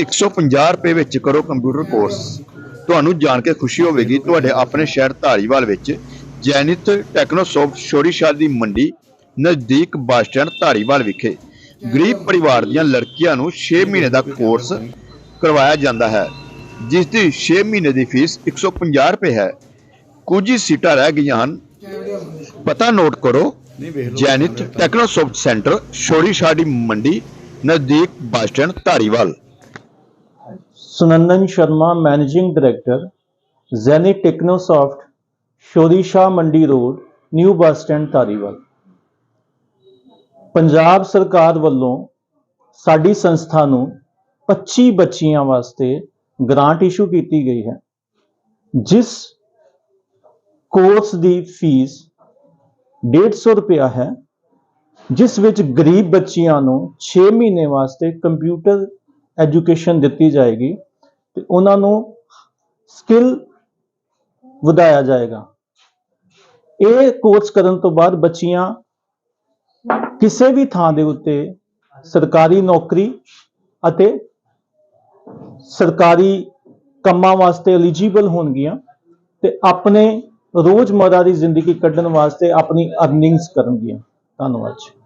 150 ਰੁਪਏ ਵਿੱਚ ਕਰੋ ਕੰਪਿਊਟਰ ਕੋਰਸ। ਤੁਹਾਨੂੰ ਜਾਣ ਕੇ ਖੁਸ਼ੀ ਹੋਵੇਗੀ, ਤੁਹਾਡੇ ਆਪਣੇ ਸ਼ਹਿਰ ਧਾਰੀਵਾਲ ਵਿੱਚ ਜੈਨਿਤ ਟੈਕਨੋਸੌਫਟ ਸ਼ੋਰੀਸ਼ਾਹ ਦੀ ਮੰਡੀ ਨਜ਼ਦੀਕ ਬੱਸ ਸਟੈਂਡ ਧਾਰੀਵਾਲ ਵਿਖੇ ਗਰੀਬ ਪਰਿਵਾਰ ਦੀਆਂ ਲੜਕੀਆਂ ਨੂੰ 6 ਮਹੀਨੇ ਦਾ ਕੋਰਸ ਕਰਵਾਇਆ ਜਾਂਦਾ ਹੈ ਜਿਸ ਦੀ 6 ਮਹੀਨੇ ਦੀ ਫੀਸ 150 ਰੁਪਏ ਹੈ। ਕੁਝ ਹੀ ਸੀਟਾਂ ਰਹਿ ਗਈਆਂ ਹਨ। ਪਤਾ ਨੋਟ ਕਰੋ, ਜੈਨਿਤ ਟੈਕਨੋਸੌਫਟ ਸੈਂਟਰ ਸ਼ੋਰੀਸ਼ਾਹ ਦੀ ਮੰਡੀ ਨਜ਼ਦੀਕ bus stand Dhariwal. Sunandan Sharma, managing director Zainy Technosoft, Shori Shah Mandi road, new bus stand, Dhariwal. Punjab ਸਰਕਾਰ ਵੱਲੋਂ ਸਾਡੀ ਸੰਸਥਾ ਨੂੰ 25 ਬੱਚੀਆਂ ਵਾਸਤੇ ਗ੍ਰਾਂਟ ਇਸ਼ੂ ਕੀਤੀ ਗਈ ਹੈ, ਜਿਸ ਕੋਰਸ ਦੀ ਫੀਸ 150 ਰੁਪਿਆ ਹੈ, ਜਿਸ ਵਿੱਚ ਗਰੀਬ ਬੱਚੀਆਂ ਨੂੰ 6 ਮਹੀਨੇ ਵਾਸਤੇ ਕੰਪਿਊਟਰ ਐਜੂਕੇਸ਼ਨ ਦਿੱਤੀ ਜਾਏਗੀ। ਤੇ ਉਹਨਾਂ ਨੂੰ ਸਕਿੱਲ ਵਧਾਇਆ ਜਾਏਗਾ। ਇਹ ਕੋਰਸ ਕਰਨ ਤੋਂ ਬਾਅਦ ਬੱਚੀਆਂ ਕਿਸੇ ਵੀ ਥਾਂ ਦੇ ਉੱਤੇ ਸਰਕਾਰੀ ਨੌਕਰੀ ਅਤੇ ਸਰਕਾਰੀ ਕੰਮਾਂ ਵਾਸਤੇ ਐਲੀਜੀਬਲ ਹੋਣਗੀਆਂ ਤੇ ਆਪਣੇ ਰੋਜ਼ਮਰਾ ਦੀ ਜ਼ਿੰਦਗੀ ਕੱਢਣ ਵਾਸਤੇ ਆਪਣੀ ਅਰਨਿੰਗਸ ਕਰਨਗੀਆਂ। ਧੰਨਵਾਦ ਜੀ।